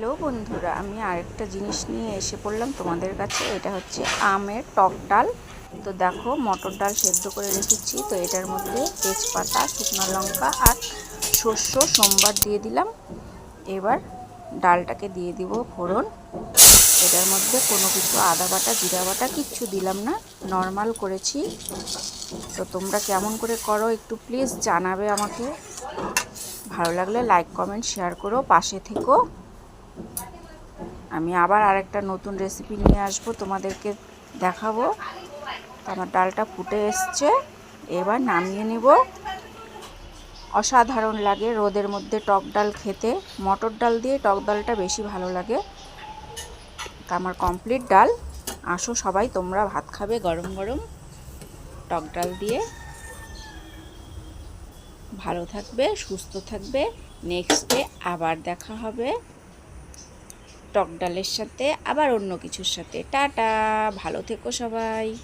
Hello বন্ধুরা, আমি আরেকটা জিনিস নিয়ে এসে পড়লাম তোমাদের কাছে। এটা হচ্ছে আমের টক ডাল। তো দেখো, মটর ডাল সেদ্ধ করে রেখেছি। তো এটার মধ্যে তেজপাতা, শুকনো লঙ্কা আর শস্য সোমবার দিয়ে দিলাম। এবার ডালটাকে দিয়ে দিব ফোড়ন। এটার মধ্যে কোনো কিছু, আদা বাটা, জিরা বাটা কিচ্ছু দিলাম না। নর্মাল করেছি। তো তোমরা কেমন করে করো একটু প্লিজ জানাবে আমাকে। ভালো লাগলে লাইক, কমেন্ট, শেয়ার করো। পাশে থেকো। আমি আবার আরেকটা নতুন রেসিপি নিয়ে আসব, তোমাদেরকে দেখাবো। আমার ডালটা ফুটে এসছে, এবার নামিয়ে নেব। অসাধারণ লাগে রোদের মধ্যে টক ডাল খেতে। মটর ডাল দিয়ে টক ডালটা বেশি ভালো লাগে। তা আমার কমপ্লিট ডাল। আসো সবাই, তোমরা ভাত খাবে গরম গরম। টক ডাল দিয়ে। ভালো থাকবে, সুস্থ থাকবে। নেক্সটে আবার দেখা হবে। টক ডালের সাথে আবার অন্য কিছুর সাথে। টাটা ভালো থেকো সবাই।